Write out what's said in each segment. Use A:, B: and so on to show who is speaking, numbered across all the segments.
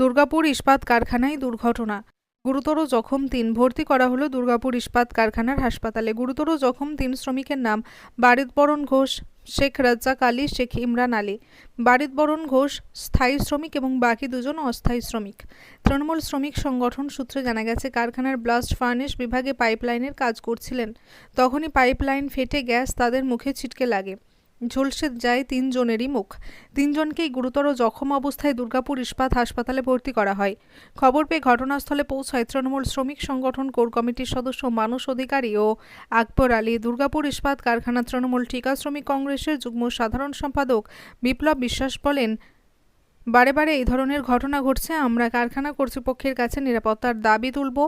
A: দুর্গাপুর ইস্পাত কারখানায় দুর্ঘটনা। গুরুতর জখম তিন। ভর্তি করা হলো দুর্গাপুর ইস্পাত কারখানার হাসপাতালে। গুরুতর জখম তিন শ্রমিকের নাম বারিদবরণ ঘোষ, শেখ রাজ্জাক আলী, শেখ ইমরান আলী। বারিদবরণ ঘোষ স্থায়ী শ্রমিক এবং বাকি দুজন অস্থায়ী শ্রমিক। তৃণমূল শ্রমিক সংগঠন সূত্রে জানা গেছে, কারখানার ব্লাস্ট ফার্নেস বিভাগে পাইপলাইনের কাজ করছিলেন। তখনই পাইপলাইন ফেটে গ্যাস তাদের মুখে ছিটকে লাগে। ঝলসে যায় তিনজনেরই মুখ। তিনজনকেই গুরুতর জখম অবস্থায় দুর্গাপুর ইস্পাত হাসপাতালে ভর্তি করা হয়। খবর পেয়ে ঘটনাস্থলে পৌঁছায় তৃণমূল শ্রমিক সংগঠন, কোর কমিটির সদস্য মানুষ অধিকারী ও আকবর আলী। দুর্গাপুর ইস্পাত কারখানা তৃণমূল ঠিকা শ্রমিক কংগ্রেসের যুগ্ম সাধারণ সম্পাদক বিপ্লব বিশ্বাস বলেন, বারে বারে এই ধরনের ঘটনা ঘটছে, আমরা কারখানা কর্তৃপক্ষের কাছে নিরাপত্তার দাবি তুলব।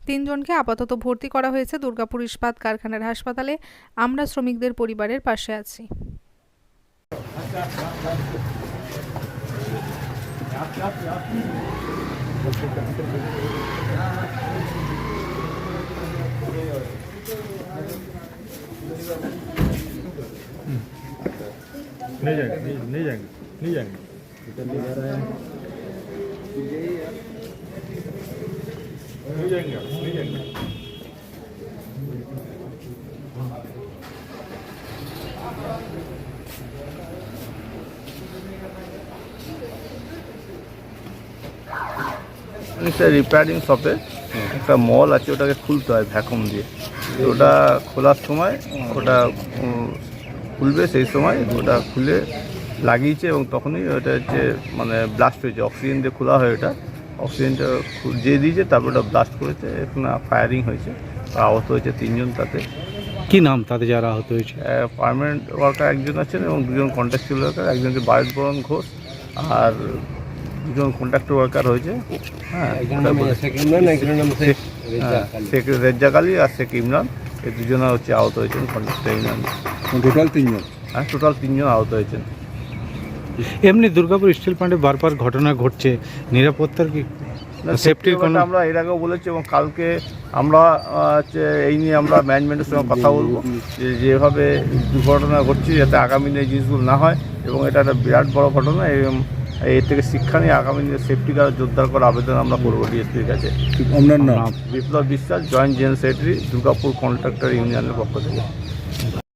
A: তিনজনকে আপাতত ভর্তি করা হয়েছে দুর্গাপুর ইস্পাত কারখানার হাসপাতালে। আমরা শ্রমিকদের পরিবারের পাশে আছি।
B: नहीं जाएंगे नहीं, नहीं जाएंगे नहीं जाएंगे नहीं जाएंगे आप, नहीं जाएंगे
C: একটা রিপেয়ারিং শপে একটা মল আছে ওটাকে খুলতে হয় ভ্যাকুম দিয়ে। ওটা খোলার সময় ওটা খুলবে সেই সময় ওটা খুলে লাগিয়েছে এবং তখনই ওটা হচ্ছে মানে ব্লাস্ট হয়েছে অক্সিজেন দিয়ে খোলা হয় ওটা। অক্সিজেনটা দিয়ে দিয়েছে তারপর ওটা ব্লাস্ট করেছে এখন ফায়ারিং হয়েছে আহত হয়েছে তিনজন তাতে।
D: কি নাম তাতে যারা আহত হয়েছে?
C: পার্মানেন্ট ওয়ার্কার একজন আছেন এবং দুজন কন্ট্রাকচুয়াল ওয়ার্কার একজনকে বায়ুত বরণ ঘোষ আর দুজন কন্ট্রাক্টর ওয়ার্কার হয়েছে। হ্যাঁ শেখ- হ্যাঁ, রেজ্জাক আলী আর শেখ ইমরান এই দুজনে হচ্ছে আহত হয়েছেন কন্ট্রাক্টর ইমরান।
D: টোটাল তিনজন?
C: হ্যাঁ টোটাল তিনজন আহত হয়েছেন।
D: এমনি দুর্গাপুর স্টিল প্ল্যান্টে বারবার ঘটনা ঘটছে নিরাপত্তার কি
C: না,
D: সেফটির কোনো
C: আমরা এর আগেও বলেছি এবং কালকে আমরা হচ্ছে এই নিয়ে আমরা ম্যানেজমেন্টের সঙ্গে কথা বলব। যে যেভাবে দুর্ঘটনা ঘটছে যাতে আগামী দিনে এই জিনিসগুলো না হয় এবং এটা একটা বিরাট বড় ঘটনা এবং এর থেকে শিক্ষা নিয়ে আগামী দিনে সেফটি গার্ড জোরদার করার আবেদন আমরা করব ডিএসপির কাছে।
D: আপনার নাম
C: Biplab Biswas joint general secretary Durgapur contractor ইউনিয়নের পক্ষ থেকে।